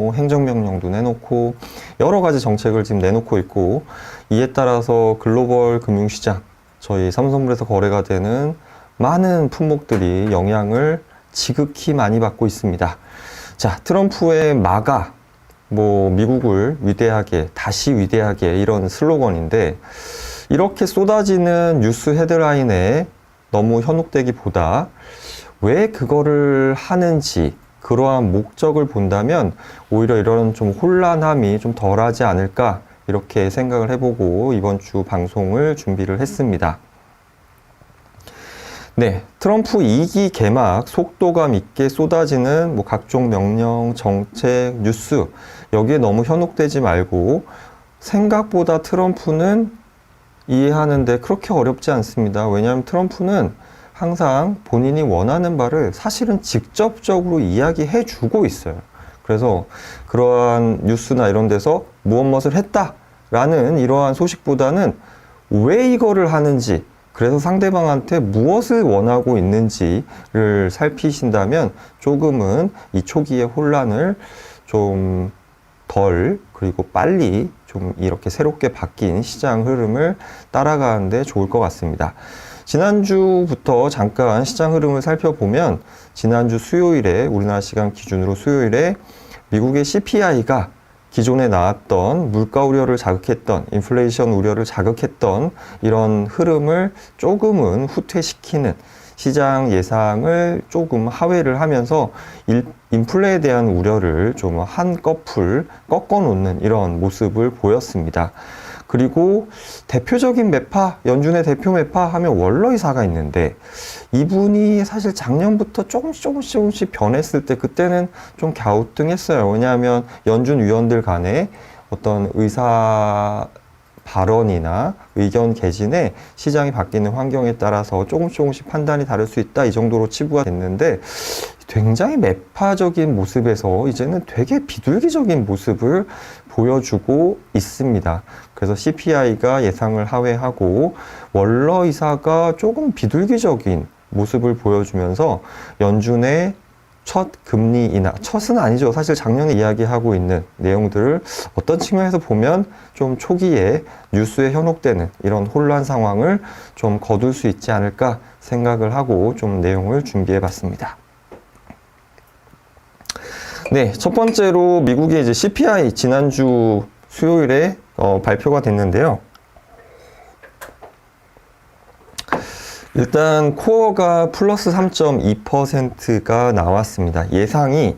뭐 행정명령도 내놓고 여러 가지 정책을 지금 내놓고 있고 이에 따라서 글로벌 금융시장 저희 삼성물에서 거래가 되는 많은 품목들이 영향을 지극히 많이 받고 있습니다. 자, 트럼프의 마가 뭐 미국을 위대하게 다시 위대하게 이런 슬로건인데 이렇게 쏟아지는 뉴스 헤드라인에 너무 현혹되기보다 왜 그거를 하는지 그러한 목적을 본다면 오히려 이런 좀 혼란함이 좀 덜하지 않을까 이렇게 생각을 해보고 이번 주 방송을 준비를 했습니다. 네, 트럼프 2기 개막 속도감 있게 쏟아지는 뭐 각종 명령, 정책, 뉴스 여기에 너무 현혹되지 말고 생각보다 트럼프는 이해하는데 그렇게 어렵지 않습니다. 왜냐하면 트럼프는 항상 본인이 원하는 바를 사실은 직접적으로 이야기해 주고 있어요. 그래서 그러한 뉴스나 이런 데서 무엇 무엇을 했다라는 이러한 소식보다는 왜 이거를 하는지 그래서 상대방한테 무엇을 원하고 있는지를 살피신다면 조금은 이 초기의 혼란을 좀 덜 그리고 빨리 좀 이렇게 새롭게 바뀐 시장 흐름을 따라가는데 좋을 것 같습니다. 지난주부터 잠깐 시장 흐름을 살펴보면 지난주 수요일에 우리나라 시간 기준으로 수요일에 미국의 CPI가 기존에 나왔던 물가 우려를 자극했던 인플레이션 우려를 자극했던 이런 흐름을 조금은 후퇴시키는 시장 예상을 조금 하회를 하면서 일, 인플레에 대한 우려를 좀 한꺼풀 꺾어 놓는 이런 모습을 보였습니다. 그리고 대표적인 매파, 연준의 대표 매파 하면 월러이사가 있는데 이분이 사실 작년부터 조금씩 조금씩 조금씩 변했을 때 그때는 좀 갸우뚱했어요. 왜냐하면 연준 위원들 간에 어떤 의사 발언이나 의견 개진에 시장이 바뀌는 환경에 따라서 조금씩 조금씩 판단이 다를 수 있다 이 정도로 치부가 됐는데 굉장히 매파적인 모습에서 이제는 되게 비둘기적인 모습을 보여주고 있습니다. 그래서 CPI가 예상을 하회하고 월러 이사가 조금 비둘기적인 모습을 보여주면서 연준의 첫 금리 인하, 첫은 아니죠. 사실 작년에 이야기하고 있는 내용들을 어떤 측면에서 보면 좀 초기에 뉴스에 현혹되는 이런 혼란 상황을 좀 거둘 수 있지 않을까 생각을 하고 좀 내용을 준비해 봤습니다. 네, 첫 번째로 미국의 이제 CPI 지난주 수요일에 어, 발표가 됐는데요. 일단 코어가 플러스 3.2%가 나왔습니다. 예상이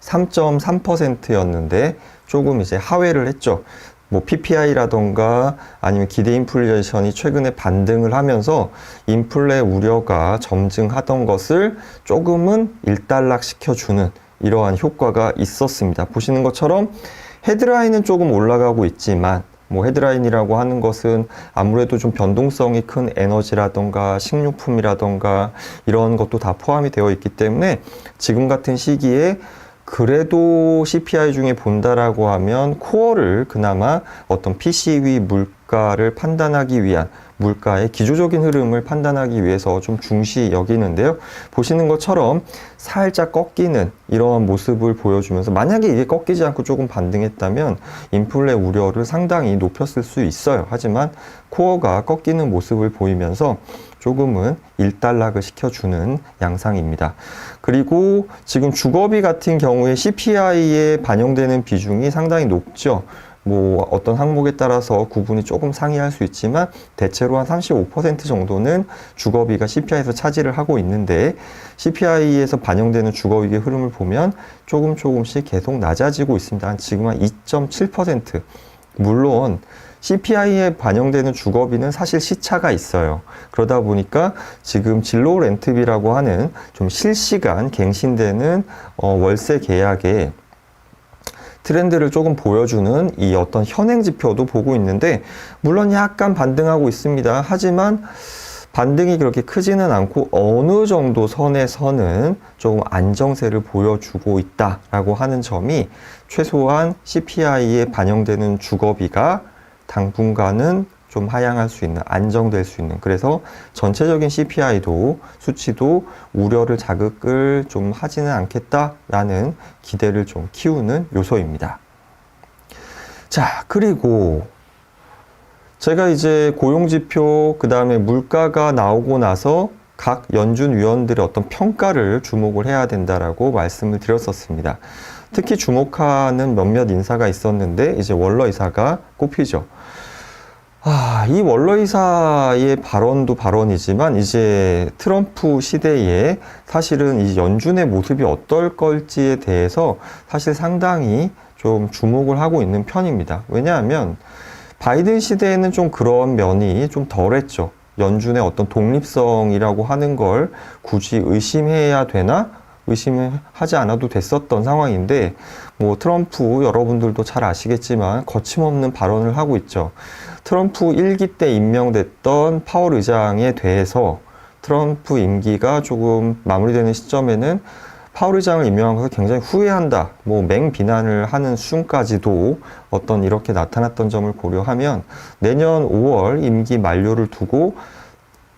3.3%였는데 조금 이제 하회를 했죠. 뭐 PPI라던가 아니면 기대 인플레이션이 최근에 반등을 하면서 인플레 우려가 점증하던 것을 조금은 일단락 시켜주는 이러한 효과가 있었습니다. 보시는 것처럼 헤드라인은 조금 올라가고 있지만 뭐 헤드라인이라고 하는 것은 아무래도 좀 변동성이 큰 에너지라던가 식료품이라던가 이런 것도 다 포함이 되어 있기 때문에 지금 같은 시기에 그래도 CPI 중에 본다라고 하면 코어를 그나마 어떤 PC위 물가를 판단하기 위한 물가의 기조적인 흐름을 판단하기 위해서 좀 중시 여기는데요. 보시는 것처럼 살짝 꺾이는 이러한 모습을 보여주면서 만약에 이게 꺾이지 않고 조금 반등했다면 인플레 우려를 상당히 높였을 수 있어요. 하지만 코어가 꺾이는 모습을 보이면서 조금은 일단락을 시켜주는 양상입니다. 그리고 지금 주거비 같은 경우에 CPI에 반영되는 비중이 상당히 높죠. 뭐 어떤 항목에 따라서 구분이 조금 상이할 수 있지만 대체로 한 35% 정도는 주거비가 CPI에서 차지를 하고 있는데 CPI에서 반영되는 주거비의 흐름을 보면 조금 조금씩 계속 낮아지고 있습니다. 한 지금 한 2.7% 물론 CPI에 반영되는 주거비는 사실 시차가 있어요. 그러다 보니까 지금 진로 렌트비라고 하는 좀 실시간 갱신되는 어, 월세 계약에 트렌드를 조금 보여주는 이 어떤 현행 지표도 보고 있는데 물론 약간 반등하고 있습니다. 하지만 반등이 그렇게 크지는 않고 어느 정도 선에서는 조금 안정세를 보여주고 있다라고 하는 점이 최소한 CPI에 반영되는 주거비가 당분간은 좀 하향할 수 있는, 안정될 수 있는. 그래서 전체적인 CPI도 수치도 우려를 자극을 좀 하지는 않겠다라는 기대를 좀 키우는 요소입니다. 자, 그리고 제가 이제 고용지표, 그 다음에 물가가 나오고 나서 각 연준 위원들의 어떤 평가를 주목을 해야 된다라고 말씀을 드렸었습니다. 특히 주목하는 몇몇 인사가 있었는데 이제 월러 이사가 꼽히죠. 아, 이 월러 이사의 발언도 발언이지만 이제 트럼프 시대에 사실은 이 연준의 모습이 어떨 걸지에 대해서 사실 상당히 좀 주목을 하고 있는 편입니다. 왜냐하면 바이든 시대에는 좀 그런 면이 좀 덜했죠. 연준의 어떤 독립성이라고 하는 걸 굳이 의심해야 되나? 의심하지 않아도 됐었던 상황인데, 뭐 트럼프 여러분들도 잘 아시겠지만 거침없는 발언을 하고 있죠. 트럼프 1기 때 임명됐던 파월 의장에 대해서 트럼프 임기가 조금 마무리되는 시점에는 파월 의장을 임명한 것을 굉장히 후회한다. 뭐 맹비난을 하는 수준까지도 어떤 이렇게 나타났던 점을 고려하면 내년 5월 임기 만료를 두고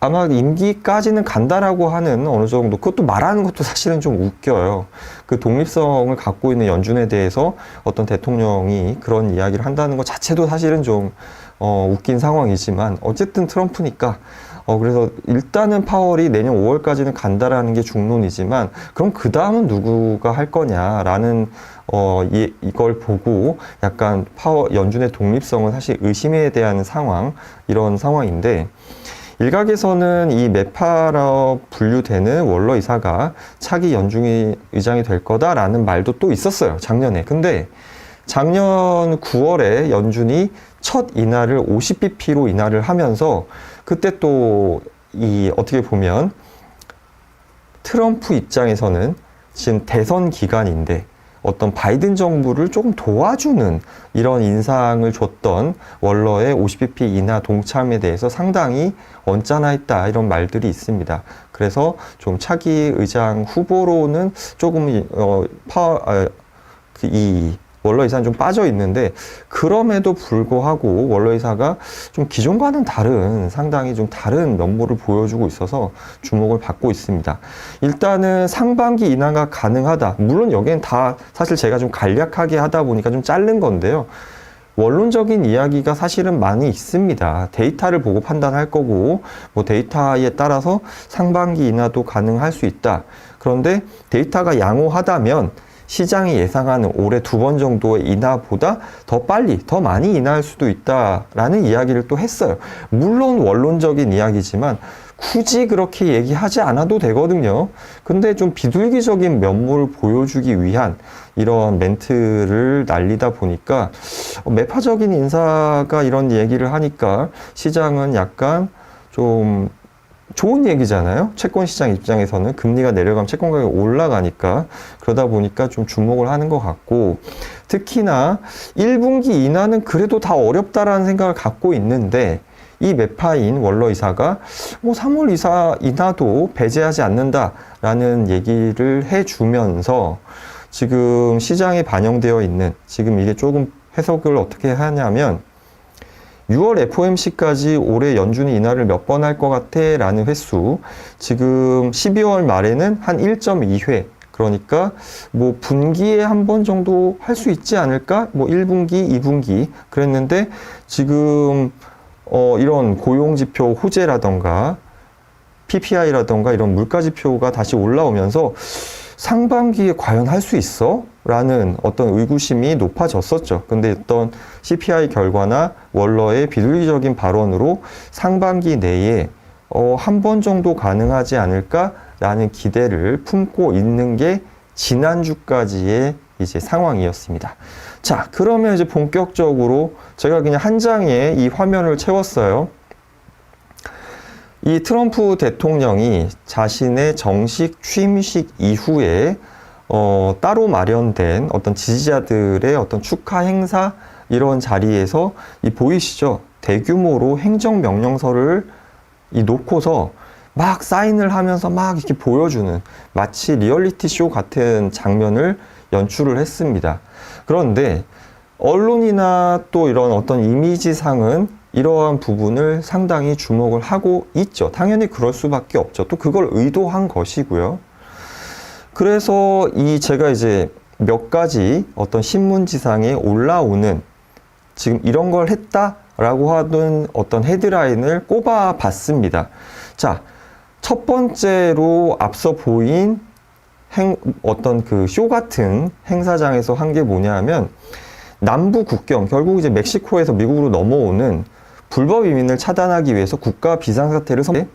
아마 임기까지는 간다라고 하는 어느 정도 그것도 말하는 것도 사실은 좀 웃겨요. 그 독립성을 갖고 있는 연준에 대해서 어떤 대통령이 그런 이야기를 한다는 것 자체도 사실은 좀 어, 웃긴 상황이지만 어쨌든 트럼프니까. 어, 그래서 일단은 파월이 내년 5월까지는 간다라는 게 중론이지만 그럼 그 다음은 누구가 할 거냐라는 어, 이, 이걸 보고 약간 파워 연준의 독립성을 사실 의심해야 되는 상황 이런 상황인데 일각에서는 이 메파로 분류되는 월러 이사가 차기 연중이 의장이 될 거다라는 말도 또 있었어요 작년에. 근데 작년 9월에 연준이 첫 인하를 50bp로 인하를 하면서 그때 또 이 어떻게 보면 트럼프 입장에서는 지금 대선 기간인데 어떤 바이든 정부를 조금 도와주는 이런 인상을 줬던 월러의 50bp 인하 동참에 대해서 상당히 언짢아했다 이런 말들이 있습니다. 그래서 좀 차기 의장 후보로는 조금 어, 파, 아, 그이 월러 이사는 좀 빠져 있는데 그럼에도 불구하고 월러 이사가 좀 기존과는 다른 상당히 좀 다른 면모를 보여주고 있어서 주목을 받고 있습니다. 일단은 상반기 인하가 가능하다. 물론 여기엔 다 사실 제가 좀 간략하게 하다 보니까 좀 자른 건데요. 원론적인 이야기가 사실은 많이 있습니다. 데이터를 보고 판단할 거고, 뭐 데이터에 따라서 상반기 인하도 가능할 수 있다. 그런데 데이터가 양호하다면 시장이 예상하는 올해 두 번 정도의 인하보다 더 빨리, 더 많이 인하할 수도 있다라는 이야기를 또 했어요. 물론 원론적인 이야기지만 굳이 그렇게 얘기하지 않아도 되거든요. 근데 좀 비둘기적인 면모를 보여주기 위한 이런 멘트를 날리다 보니까 매파적인 인사가 이런 얘기를 하니까 시장은 약간 좀 좋은 얘기잖아요. 채권 시장 입장에서는 금리가 내려가면 채권 가격이 올라가니까 그러다 보니까 좀 주목을 하는 것 같고 특히나 1분기 인하는 그래도 다 어렵다라는 생각을 갖고 있는데 이 매파인 월러 이사가 뭐 3월 이사 인하도 배제하지 않는다라는 얘기를 해주면서 지금 시장에 반영되어 있는 지금 이게 조금 해석을 어떻게 하냐면 6월 FOMC까지 올해 연준이 인하를 몇 번 할 것 같아? 라는 횟수. 지금 12월 말에는 한 1.2회. 그러니까 뭐 분기에 한 번 정도 할 수 있지 않을까? 뭐 1분기, 2분기. 그랬는데 지금 어 이런 고용 지표 호재라던가 PPI라던가 이런 물가 지표가 다시 올라오면서 상반기에 과연 할 수 있어? 라는 어떤 의구심이 높아졌었죠. 근데 어떤 CPI 결과나 월러의 비둘기적인 발언으로 상반기 내에 어, 한 번 정도 가능하지 않을까라는 기대를 품고 있는 게 지난주까지의 이제 상황이었습니다. 자, 그러면 이제 본격적으로 제가 그냥 한 장에 이 화면을 채웠어요. 이 트럼프 대통령이 자신의 정식 취임식 이후에 어, 따로 마련된 어떤 지지자들의 어떤 축하 행사 이런 자리에서 이 보이시죠? 대규모로 행정명령서를 이 놓고서 막 사인을 하면서 막 이렇게 보여주는 마치 리얼리티 쇼 같은 장면을 연출을 했습니다. 그런데 언론이나 또 이런 어떤 이미지상은 이러한 부분을 상당히 주목을 하고 있죠. 당연히 그럴 수밖에 없죠. 또 그걸 의도한 것이고요. 그래서 이 제가 이제 몇 가지 어떤 신문지상에 올라오는 지금 이런 걸 했다라고 하는 어떤 헤드라인을 꼽아 봤습니다. 자, 첫 번째로 앞서 보인 행, 어떤 그 쇼 같은 행사장에서 한 게 뭐냐 하면 남부 국경, 결국 이제 멕시코에서 미국으로 넘어오는 불법 이민을 차단하기 위해서 국가 비상사태를 선,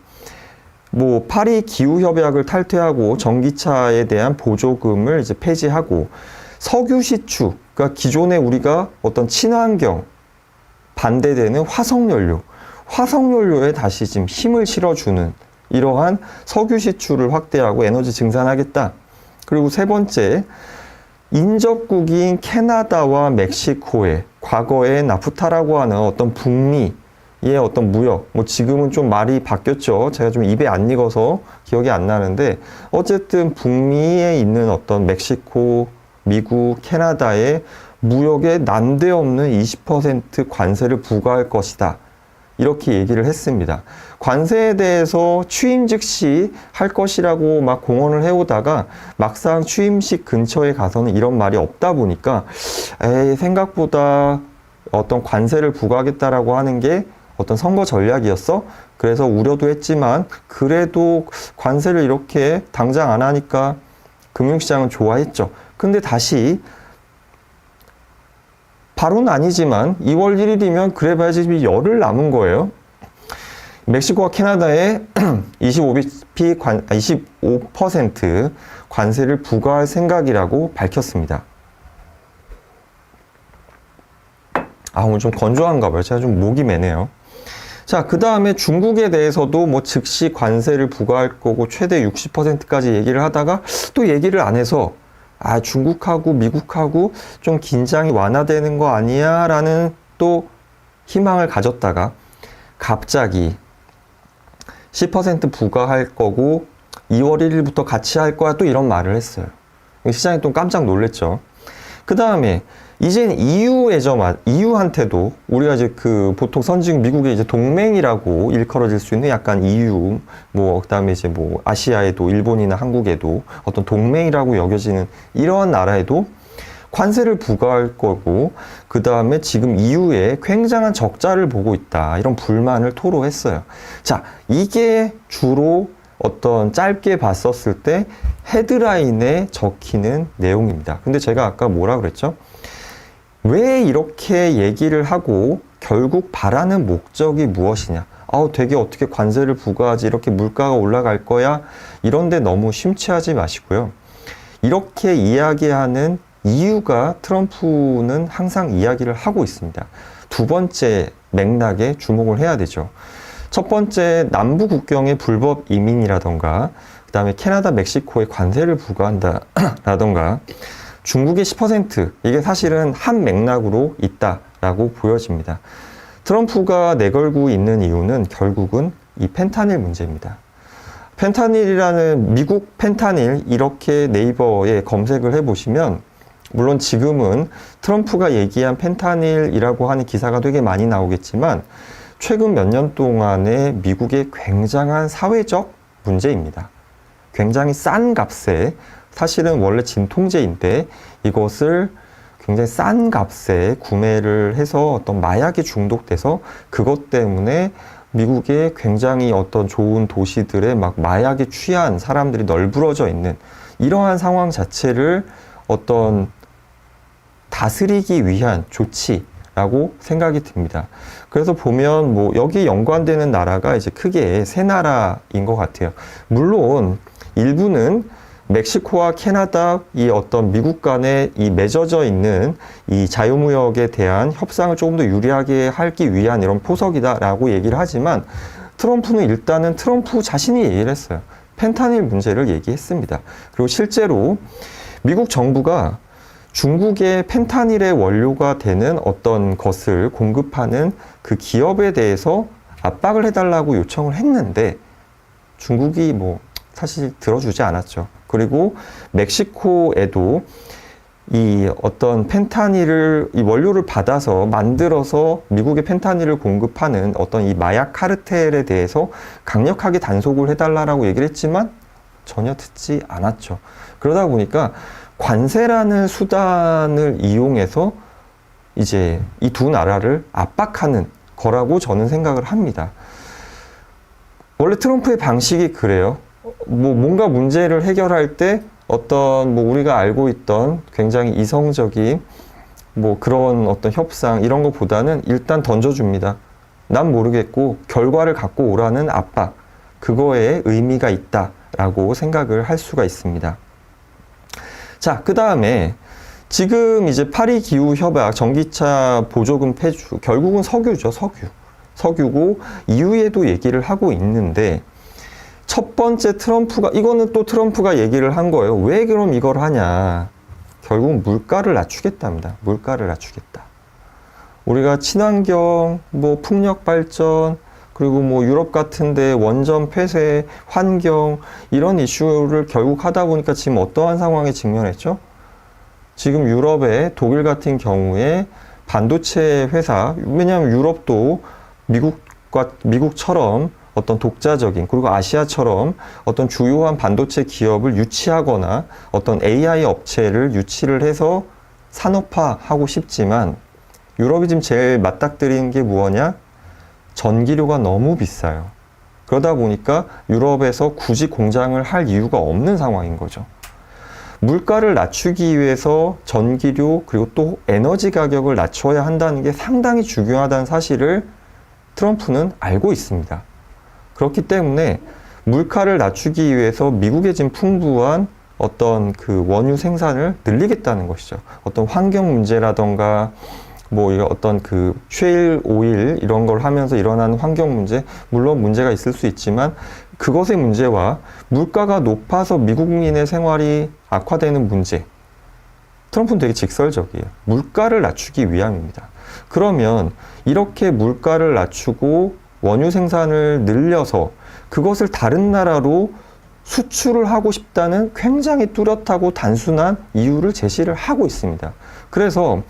뭐 파리 기후 협약을 탈퇴하고 전기차에 대한 보조금을 이제 폐지하고 석유 시추, 그러니까 기존에 우리가 어떤 친환경 반대되는 화석 연료, 화석 연료에 다시 지금 힘을 실어주는 이러한 석유 시추를 확대하고 에너지 증산하겠다. 그리고 세 번째, 인접국인 캐나다와 멕시코의 과거에 나프타라고 하는 어떤 북미 의 어떤 무역, 뭐 지금은 좀 말이 바뀌었죠. 제가 좀 입에 안 익어서 기억이 안 나는데 어쨌든 북미에 있는 어떤 멕시코, 미국, 캐나다의 무역에 난데없는 20% 관세를 부과할 것이다. 이렇게 얘기를 했습니다. 관세에 대해서 취임 즉시 할 것이라고 막 공언을 해오다가 막상 취임식 근처에 가서는 이런 말이 없다 보니까 에이, 생각보다 어떤 관세를 부과하겠다라고 하는 게 어떤 선거 전략이었어? 그래서 우려도 했지만 그래도 관세를 이렇게 당장 안 하니까 금융시장은 좋아했죠. 근데 다시 바로는 아니지만 2월 1일이면 그래 봐야지 열흘 남은 거예요. 멕시코와 캐나다에 25bp 관, 25% 관세를 부과할 생각이라고 밝혔습니다. 아, 오늘 좀 건조한가 봐요. 제가 좀 목이 매네요. 자, 그 다음에 중국에 대해서도 뭐 즉시 관세를 부과할 거고 최대 60%까지 얘기를 하다가 또 얘기를 안 해서 아, 중국하고 미국하고 좀 긴장이 완화되는 거 아니야? 라는 또 희망을 가졌다가 갑자기 10% 부과할 거고 2월 1일부터 같이 할 거야 또 이런 말을 했어요. 시장이 또 깜짝 놀랬죠. 그 다음에 이젠 EU에저 EU한테도 우리가 이제 그 보통 선진 미국의 이제 동맹이라고 일컬어질 수 있는 약간 EU 뭐 그 다음에 이제 뭐 아시아에도 일본이나 한국에도 어떤 동맹이라고 여겨지는 이러한 나라에도 관세를 부과할 거고 그 다음에 지금 EU에 굉장한 적자를 보고 있다 이런 불만을 토로했어요. 자 이게 주로 어떤 짧게 봤었을 때 헤드라인에 적히는 내용입니다. 근데 제가 아까 뭐라 그랬죠? 왜 이렇게 얘기를 하고 결국 바라는 목적이 무엇이냐? 아우 되게 어떻게 관세를 부과하지 이렇게 물가가 올라갈 거야 이런데 너무 심취하지 마시고요. 이렇게 이야기하는 이유가 트럼프는 항상 이야기를 하고 있습니다. 두 번째 맥락에 주목을 해야 되죠. 첫 번째 남부 국경의 불법 이민이라던가 그 다음에 캐나다, 멕시코에 관세를 부과한다라던가 중국의 10% 이게 사실은 한 맥락으로 있다라고 보여집니다. 트럼프가 내걸고 있는 이유는 결국은 이 펜타닐 문제입니다. 펜타닐이라는 미국 펜타닐 이렇게 네이버에 검색을 해보시면 물론 지금은 트럼프가 얘기한 펜타닐이라고 하는 기사가 되게 많이 나오겠지만 최근 몇 년 동안의 미국의 굉장한 사회적 문제입니다. 굉장히 싼 값에 사실은 원래 진통제인데 이것을 굉장히 싼 값에 구매를 해서 어떤 마약에 중독돼서 그것 때문에 미국의 굉장히 어떤 좋은 도시들의 막 마약에 취한 사람들이 널브러져 있는 이러한 상황 자체를 어떤 다스리기 위한 조치라고 생각이 듭니다. 그래서 보면 뭐 여기 연관되는 나라가 이제 크게 세 나라인 것 같아요. 물론 일부는 멕시코와 캐나다 이 어떤 미국 간에 이 맺어져 있는 이 자유무역에 대한 협상을 조금 더 유리하게 하기 위한 이런 포석이다라고 얘기를 하지만 트럼프는 일단은 트럼프 자신이 얘기를 했어요. 펜타닐 문제를 얘기했습니다. 그리고 실제로 미국 정부가 중국의 펜타닐의 원료가 되는 어떤 것을 공급하는 그 기업에 대해서 압박을 해달라고 요청을 했는데 중국이 뭐 사실 들어주지 않았죠. 그리고 멕시코에도 이 어떤 펜타닐을 이 원료를 받아서 만들어서 미국의 펜타닐을 공급하는 어떤 이 마약 카르텔에 대해서 강력하게 단속을 해달라라고 얘기를 했지만 전혀 듣지 않았죠. 그러다 보니까 관세라는 수단을 이용해서 이제 이 두 나라를 압박하는 거라고 저는 생각을 합니다. 원래 트럼프의 방식이 그래요. 뭐 뭔가 문제를 해결할 때 어떤 뭐 우리가 알고 있던 굉장히 이성적인 뭐 그런 어떤 협상 이런 것보다는 일단 던져줍니다. 난 모르겠고 결과를 갖고 오라는 압박 그거에 의미가 있다라고 생각을 할 수가 있습니다. 자, 그 다음에 지금 이제 파리 기후 협약 전기차 보조금 폐주 결국은 석유죠, 석유. 석유고 이후에도 얘기를 하고 있는데 첫 번째 트럼프가 이거는 또 트럼프가 얘기를 한 거예요. 왜 그럼 이걸 하냐? 결국 물가를 낮추겠답니다. 물가를 낮추겠다. 우리가 친환경, 뭐 풍력 발전, 그리고 뭐 유럽 같은데 원전 폐쇄, 환경 이런 이슈를 결국 하다 보니까 지금 어떠한 상황에 직면했죠? 지금 유럽의 독일 같은 경우에 반도체 회사, 왜냐하면 유럽도 미국과 미국처럼 어떤 독자적인 그리고 아시아처럼 어떤 주요한 반도체 기업을 유치하거나 어떤 AI 업체를 유치를 해서 산업화하고 싶지만 유럽이 지금 제일 맞닥뜨리는 게 무엇냐? 전기료가 너무 비싸요. 그러다 보니까 유럽에서 굳이 공장을 할 이유가 없는 상황인 거죠. 물가를 낮추기 위해서 전기료 그리고 또 에너지 가격을 낮춰야 한다는 게 상당히 중요하다는 사실을 트럼프는 알고 있습니다. 그렇기 때문에 물가를 낮추기 위해서 미국의 지금 풍부한 어떤 그 원유 생산을 늘리겠다는 것이죠. 어떤 환경 문제라던가 뭐 어떤 그 쉐일 오일 이런 걸 하면서 일어나는 환경 문제 물론 문제가 있을 수 있지만 그것의 문제와 물가가 높아서 미국민의 생활이 악화되는 문제 트럼프는 되게 직설적이에요. 물가를 낮추기 위함입니다. 그러면 이렇게 물가를 낮추고 원유 생산을 늘려서 그것을 다른 나라로 수출을 하고 싶다는 굉장히 뚜렷하고 단순한 이유를 제시를 하고 있습니다. 그래서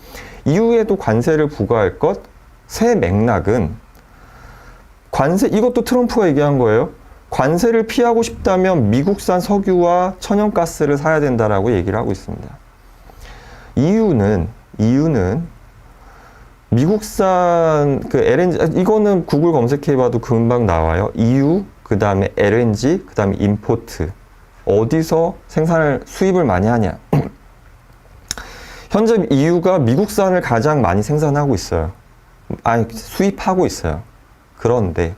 이후에도 관세를 부과할 것, 새 맥락은 관세, 이것도 트럼프가 얘기한 거예요. 관세를 피하고 싶다면 미국산 석유와 천연가스를 사야 된다라고 얘기를 하고 있습니다. 이유는, 이유는 미국산 그 LNG, 아, 이거는 구글 검색해봐도 금방 나와요. EU, 그 다음에 LNG, 그 다음에 임포트. 어디서 생산을, 수입을 많이 하냐. 현재 EU가 미국산을 가장 많이 생산하고 있어요. 아니, 수입하고 있어요. 그런데,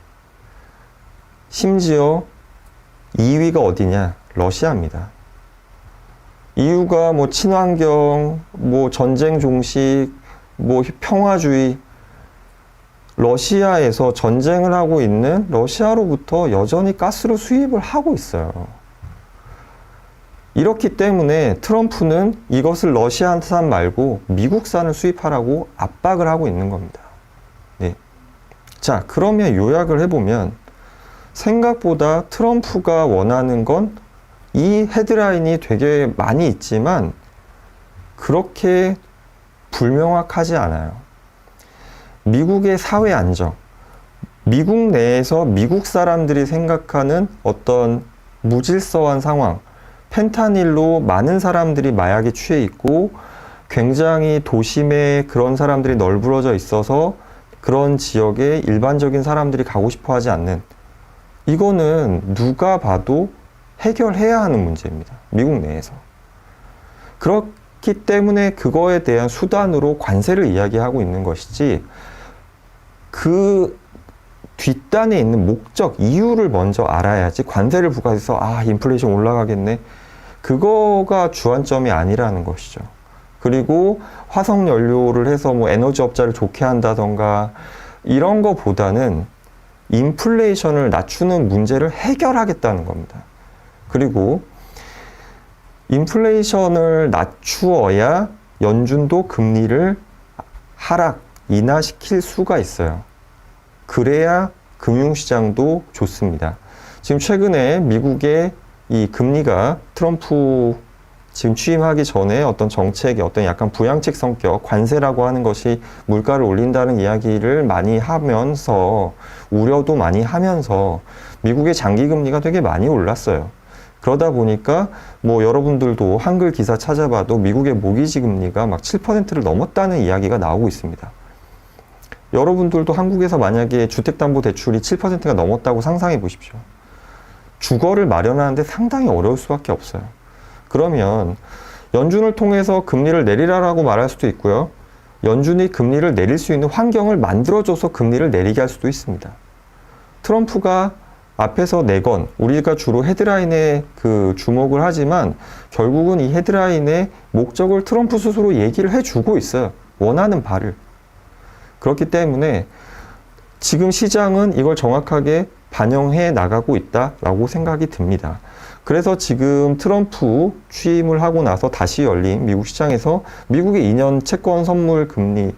심지어 2위가 어디냐? 러시아입니다. EU가 뭐 친환경, 뭐 전쟁 종식, 뭐 평화주의, 러시아에서 전쟁을 하고 있는 러시아로부터 여전히 가스로 수입을 하고 있어요. 이렇기 때문에 트럼프는 이것을 러시아산 말고 미국산을 수입하라고 압박을 하고 있는 겁니다. 네. 자, 그러면 요약을 해보면 생각보다 트럼프가 원하는 건 이 헤드라인이 되게 많이 있지만 그렇게 불명확하지 않아요. 미국의 사회 안정, 미국 내에서 미국 사람들이 생각하는 어떤 무질서한 상황, 펜타닐로 많은 사람들이 마약에 취해 있고 굉장히 도심에 그런 사람들이 널브러져 있어서 그런 지역에 일반적인 사람들이 가고 싶어 하지 않는 이거는 누가 봐도 해결해야 하는 문제입니다. 미국 내에서. 그렇 기 때문에 그거에 대한 수단으로 관세를 이야기하고 있는 것이지 그 뒷단에 있는 목적, 이유를 먼저 알아야지 관세를 부과해서 아, 인플레이션 올라가겠네. 그거가 주안점이 아니라는 것이죠. 그리고 화석 연료를 해서 뭐 에너지 업자를 좋게 한다던가 이런 거보다는 인플레이션을 낮추는 문제를 해결하겠다는 겁니다. 그리고 인플레이션을 낮추어야 연준도 금리를 하락, 인하시킬 수가 있어요. 그래야 금융시장도 좋습니다. 지금 최근에 미국의 이 금리가 트럼프 지금 취임하기 전에 어떤 정책의 어떤 약간 부양책 성격, 관세라고 하는 것이 물가를 올린다는 이야기를 많이 하면서 우려도 많이 하면서 미국의 장기 금리가 되게 많이 올랐어요. 그러다 보니까 뭐 여러분들도 한글 기사 찾아봐도 미국의 모기지 금리가 막 7%를 넘었다는 이야기가 나오고 있습니다. 여러분들도 한국에서 만약에 주택담보대출이 7%가 넘었다고 상상해 보십시오. 주거를 마련하는데 상당히 어려울 수밖에 없어요. 그러면 연준을 통해서 금리를 내리라라고 말할 수도 있고요. 연준이 금리를 내릴 수 있는 환경을 만들어줘서 금리를 내리게 할 수도 있습니다. 트럼프가 앞에서 내건 우리가 주로 헤드라인에 그 주목을 하지만 결국은 이 헤드라인의 목적을 트럼프 스스로 얘기를 해주고 있어요. 원하는 바를. 그렇기 때문에 지금 시장은 이걸 정확하게 반영해 나가고 있다라고 생각이 듭니다. 그래서 지금 트럼프 취임을 하고 나서 다시 열린 미국 시장에서 미국의 2년 채권 선물 금리,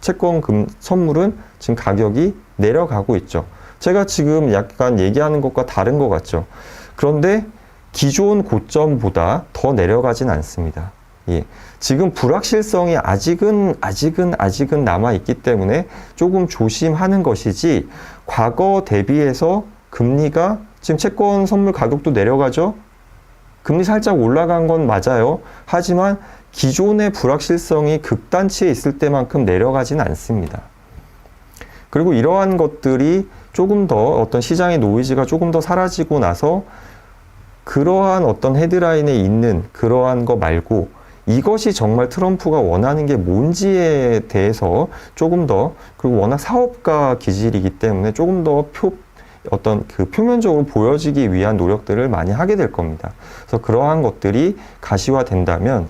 채권 금 선물은 지금 가격이 내려가고 있죠. 제가 지금 약간 얘기하는 것과 다른 것 같죠. 그런데 기존 고점보다 더 내려가진 않습니다. 예. 지금 불확실성이 아직은, 아직은, 아직은 남아 있기 때문에 조금 조심하는 것이지, 과거 대비해서 금리가 지금 채권 선물 가격도 내려가죠? 금리 살짝 올라간 건 맞아요. 하지만 기존의 불확실성이 극단치에 있을 때만큼 내려가진 않습니다. 그리고 이러한 것들이 조금 더 어떤 시장의 노이즈가 조금 더 사라지고 나서 그러한 어떤 헤드라인에 있는 그러한 거 말고 이것이 정말 트럼프가 원하는 게 뭔지에 대해서 조금 더 그리고 워낙 사업가 기질이기 때문에 조금 더 표, 어떤 그 표면적으로 보여지기 위한 노력들을 많이 하게 될 겁니다. 그래서 그러한 것들이 가시화된다면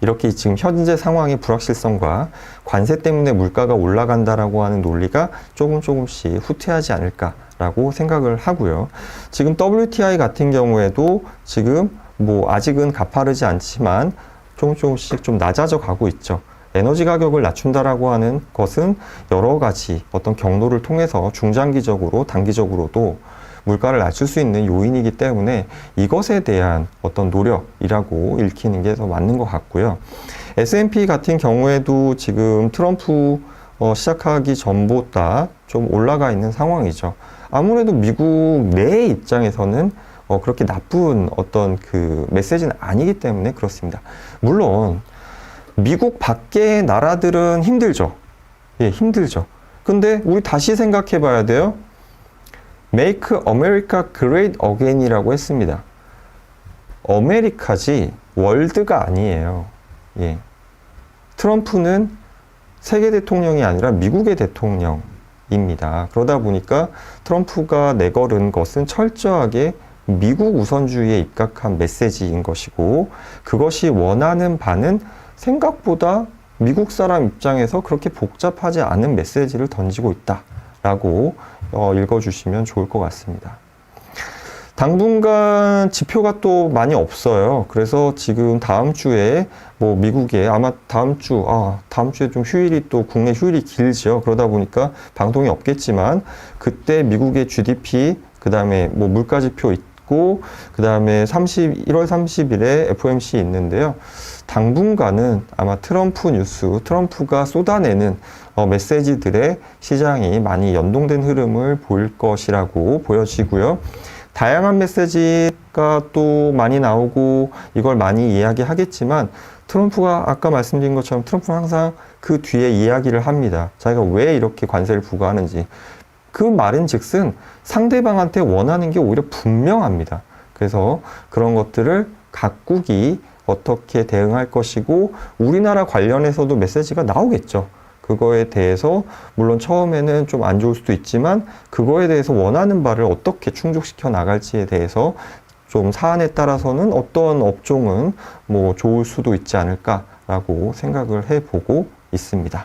이렇게 지금 현재 상황의 불확실성과 관세 때문에 물가가 올라간다라고 하는 논리가 조금 조금씩 후퇴하지 않을까라고 생각을 하고요. 지금 WTI 같은 경우에도 지금 뭐 아직은 가파르지 않지만 조금 조금씩 좀 낮아져 가고 있죠. 에너지 가격을 낮춘다라고 하는 것은 여러 가지 어떤 경로를 통해서 중장기적으로 단기적으로도 물가를 낮출 수 있는 요인이기 때문에 이것에 대한 어떤 노력이라고 읽히는 게 더 맞는 것 같고요. S&P 같은 경우에도 지금 트럼프 어, 시작하기 전보다 좀 올라가 있는 상황이죠. 아무래도 미국 내 입장에서는 어, 그렇게 나쁜 어떤 그 메시지는 아니기 때문에 그렇습니다. 물론 미국 밖의 나라들은 힘들죠. 예, 힘들죠. 근데 우리 다시 생각해 봐야 돼요. Make America Great Again이라고 했습니다. 아메리카지 월드가 아니에요. 예. 트럼프는 세계 대통령이 아니라 미국의 대통령입니다. 그러다 보니까 트럼프가 내걸은 것은 철저하게 미국 우선주의에 입각한 메시지인 것이고 그것이 원하는 바는 생각보다 미국 사람 입장에서 그렇게 복잡하지 않은 메시지를 던지고 있다 라고 어, 읽어주시면 좋을 것 같습니다. 당분간 지표가 또 많이 없어요. 그래서 지금 다음 주에 뭐 미국에 아마 다음 주, 아, 다음 주에 좀 휴일이 또 국내 휴일이 길죠. 그러다 보니까 방송이 없겠지만 그때 미국의 GDP, 그 다음에 뭐 물가 지표 있고, 그 다음에 30, 1월 30일에 FOMC 있는데요. 당분간은 아마 트럼프 뉴스, 트럼프가 쏟아내는 어, 메시지들의 시장이 많이 연동된 흐름을 보일 것이라고 보여지고요. 다양한 메시지가 또 많이 나오고 이걸 많이 이야기하겠지만 트럼프가 아까 말씀드린 것처럼 트럼프는 항상 그 뒤에 이야기를 합니다. 자기가 왜 이렇게 관세를 부과하는지. 그 말인 즉슨 상대방한테 원하는 게 오히려 분명합니다. 그래서 그런 것들을 각국이 어떻게 대응할 것이고 우리나라 관련해서도 메시지가 나오겠죠. 그거에 대해서 물론 처음에는 좀 안 좋을 수도 있지만 그거에 대해서 원하는 바를 어떻게 충족시켜 나갈지에 대해서 좀 사안에 따라서는 어떤 업종은 뭐 좋을 수도 있지 않을까라고 생각을 해보고 있습니다.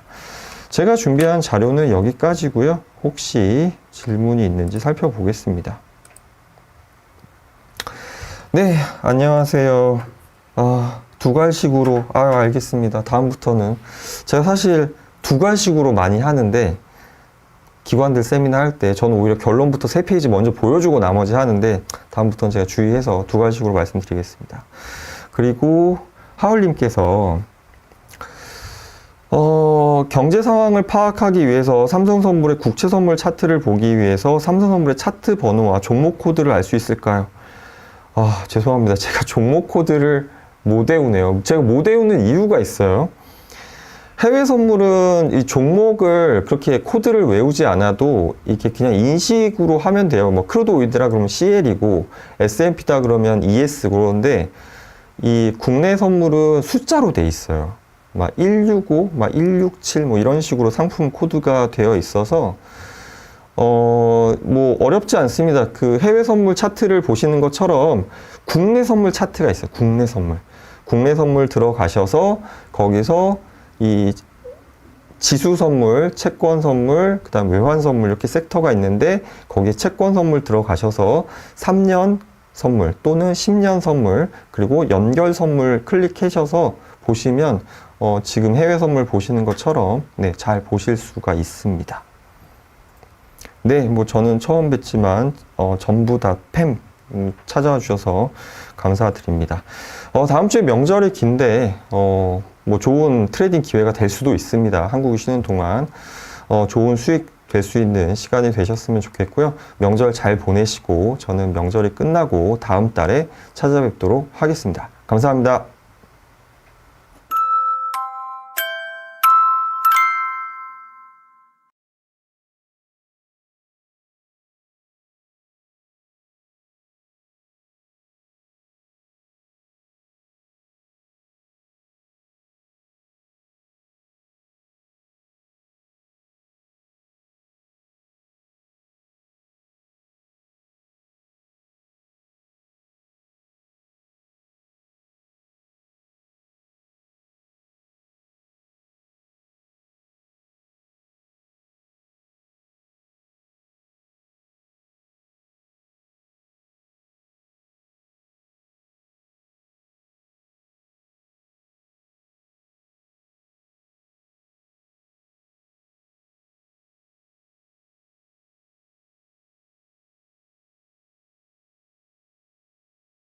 제가 준비한 자료는 여기까지고요. 혹시 질문이 있는지 살펴보겠습니다. 네, 안녕하세요. 아, 두갈식으로, 아, 알겠습니다. 다음부터는. 제가 사실 두갈식으로 많이 하는데, 기관들 세미나 할 때 저는 오히려 결론부터 세 페이지 먼저 보여주고 나머지 하는데, 다음부터는 제가 주의해서 두갈식으로 말씀드리겠습니다. 그리고 하울님께서 어, 경제 상황을 파악하기 위해서 삼성선물의 국채 선물 차트를 보기 위해서 삼성선물의 차트 번호와 종목 코드를 알 수 있을까요? 아, 죄송합니다. 제가 종목 코드를 못 외우네요. 제가 못 외우는 이유가 있어요. 해외 선물은 이 종목을 그렇게 코드를 외우지 않아도 이게 그냥 인식으로 하면 돼요. 뭐 크루드 오일이라 그러면 CL이고 S&P다 그러면 ES 그런데 이 국내 선물은 숫자로 돼 있어요. 막 165, 막 167, 뭐 이런 식으로 상품 코드가 되어 있어서 어, 뭐 어렵지 않습니다. 그 해외 선물 차트를 보시는 것처럼 국내 선물 차트가 있어요. 국내 선물. 국내 선물 들어가셔서 거기서 이 지수 선물, 채권 선물, 그다음 외환 선물 이렇게 섹터가 있는데 거기에 채권 선물 들어가셔서 3년 선물 또는 10년 선물 그리고 연결 선물 클릭하셔서 보시면 어, 지금 해외 선물 보시는 것처럼 네, 잘 보실 수가 있습니다. 네, 뭐 저는 처음 뵙지만 어, 전부 다팸 음, 찾아와 주셔서 감사드립니다. 어, 다음 주에 명절이 긴데 어, 뭐 좋은 트레이딩 기회가 될 수도 있습니다. 한국에 쉬는 동안 어, 좋은 수익 될 수 있는 시간이 되셨으면 좋겠고요. 명절 잘 보내시고 저는 명절이 끝나고 다음 달에 찾아뵙도록 하겠습니다. 감사합니다.